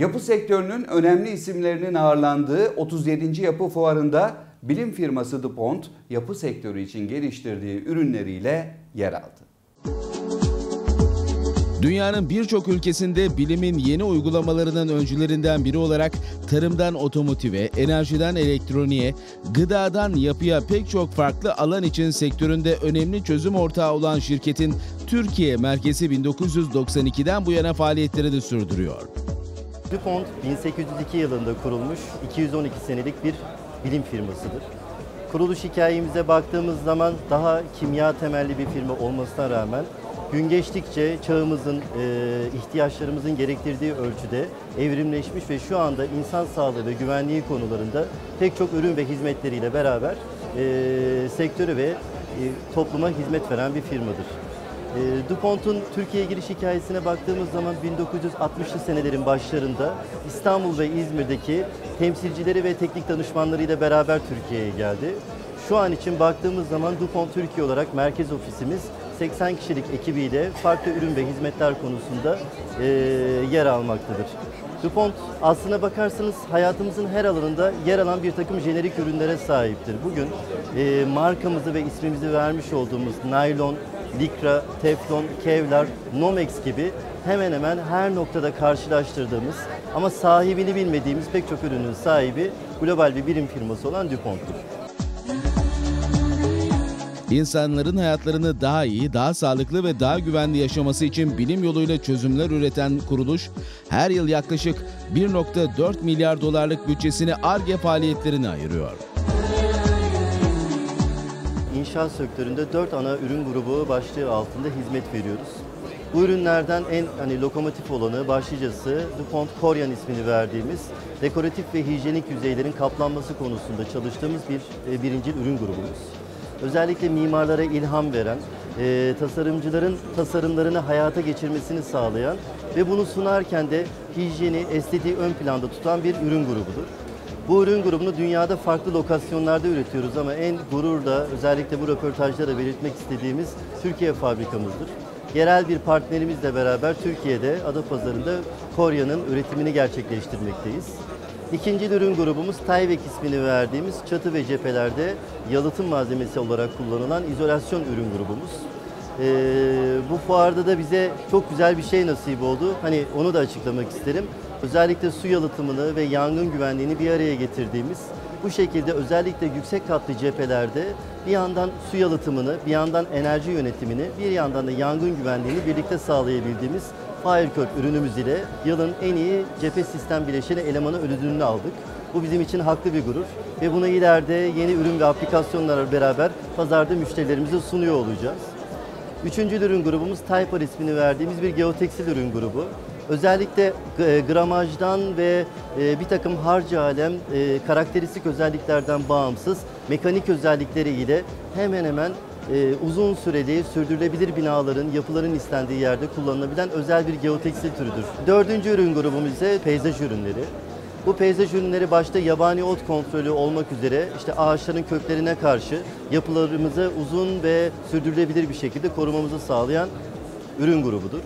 Yapı sektörünün önemli isimlerinin ağırlandığı 37. Yapı Fuarı'nda bilim firması DuPont yapı sektörü için geliştirdiği ürünleriyle yer aldı. Dünyanın birçok ülkesinde bilimin yeni uygulamalarının öncülerinden biri olarak tarımdan otomotive, enerjiden elektroniğe, gıdadan yapıya pek çok farklı alan için sektöründe önemli çözüm ortağı olan şirketin Türkiye merkezi 1992'den bu yana faaliyetlerini sürdürüyor. DuPont 1802 yılında kurulmuş 212 senelik bir bilim firmasıdır. Kuruluş hikayemize baktığımız zaman daha kimya temelli bir firma olmasına rağmen gün geçtikçe çağımızın, e, ihtiyaçlarımızın gerektirdiği ölçüde evrimleşmiş ve şu anda insan sağlığı ve güvenliği konularında pek çok ürün ve hizmetleriyle beraber e, sektörü ve e, topluma hizmet veren bir firmadır. E, DuPont'un Türkiye'ye giriş hikayesine baktığımız zaman 1960'lı senelerin başlarında İstanbul ve İzmir'deki temsilcileri ve teknik danışmanlarıyla beraber Türkiye'ye geldi. Şu an için baktığımız zaman DuPont Türkiye olarak merkez ofisimiz 80 kişilik ekibiyle farklı ürün ve hizmetler konusunda e, yer almaktadır. DuPont aslına bakarsanız hayatımızın her alanında yer alan bir takım jenerik ürünlere sahiptir. Bugün e, markamızı ve ismimizi vermiş olduğumuz naylon, likra, teflon, kevlar, nomex gibi hemen hemen her noktada karşılaştırdığımız ama sahibini bilmediğimiz pek çok ürünün sahibi global bir birim firması olan DuPont'tur. İnsanların hayatlarını daha iyi, daha sağlıklı ve daha güvenli yaşaması için bilim yoluyla çözümler üreten kuruluş, her yıl yaklaşık 1.4 milyar dolarlık bütçesini ARGE faaliyetlerine ayırıyor. İnşaat sektöründe 4 ana ürün grubu başlığı altında hizmet veriyoruz. Bu ürünlerden en hani lokomotif olanı başlıcası DuPont Corian ismini verdiğimiz dekoratif ve hijyenik yüzeylerin kaplanması konusunda çalıştığımız bir e, birinci ürün grubumuz. Özellikle mimarlara ilham veren, e, tasarımcıların tasarımlarını hayata geçirmesini sağlayan ve bunu sunarken de hijyeni, estetiği ön planda tutan bir ürün grubudur. Bu ürün grubunu dünyada farklı lokasyonlarda üretiyoruz ama en gururla özellikle bu röportajlara belirtmek istediğimiz Türkiye fabrikamızdır. Yerel bir partnerimizle beraber Türkiye'de Adapazarı'nda Korya'nın üretimini gerçekleştirmekteyiz. İkinci ürün grubumuz Tyvek ismini verdiğimiz çatı ve cephelerde yalıtım malzemesi olarak kullanılan izolasyon ürün grubumuz. Ee, bu fuarda da bize çok güzel bir şey nasip oldu. Hani onu da açıklamak isterim. Özellikle su yalıtımını ve yangın güvenliğini bir araya getirdiğimiz bu şekilde özellikle yüksek katlı cephelerde bir yandan su yalıtımını, bir yandan enerji yönetimini, bir yandan da yangın güvenliğini birlikte sağlayabildiğimiz Firecurve ürünümüz ile yılın en iyi cephe sistem bileşeni elemanı ödülünü aldık. Bu bizim için haklı bir gurur ve bunu ileride yeni ürün ve aplikasyonlarla beraber pazarda müşterilerimize sunuyor olacağız. Üçüncü ürün grubumuz Typar ismini verdiğimiz bir geotekstil ürün grubu. Özellikle e, gramajdan ve e, bir takım harcı alem e, karakteristik özelliklerden bağımsız mekanik özellikleri ile hemen hemen uzun süreli sürdürülebilir binaların, yapıların istendiği yerde kullanılabilen özel bir geotekstil türüdür. Dördüncü ürün grubumuz ise peyzaj ürünleri. Bu peyzaj ürünleri başta yabani ot kontrolü olmak üzere işte ağaçların köklerine karşı yapılarımızı uzun ve sürdürülebilir bir şekilde korumamızı sağlayan ürün grubudur.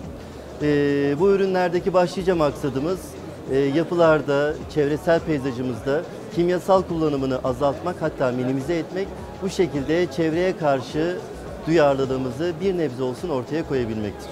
E, bu ürünlerdeki başlıca maksadımız e, yapılarda, çevresel peyzajımızda kimyasal kullanımını azaltmak hatta minimize etmek. Bu şekilde çevreye karşı duyarlılığımızı bir nebze olsun ortaya koyabilmektir.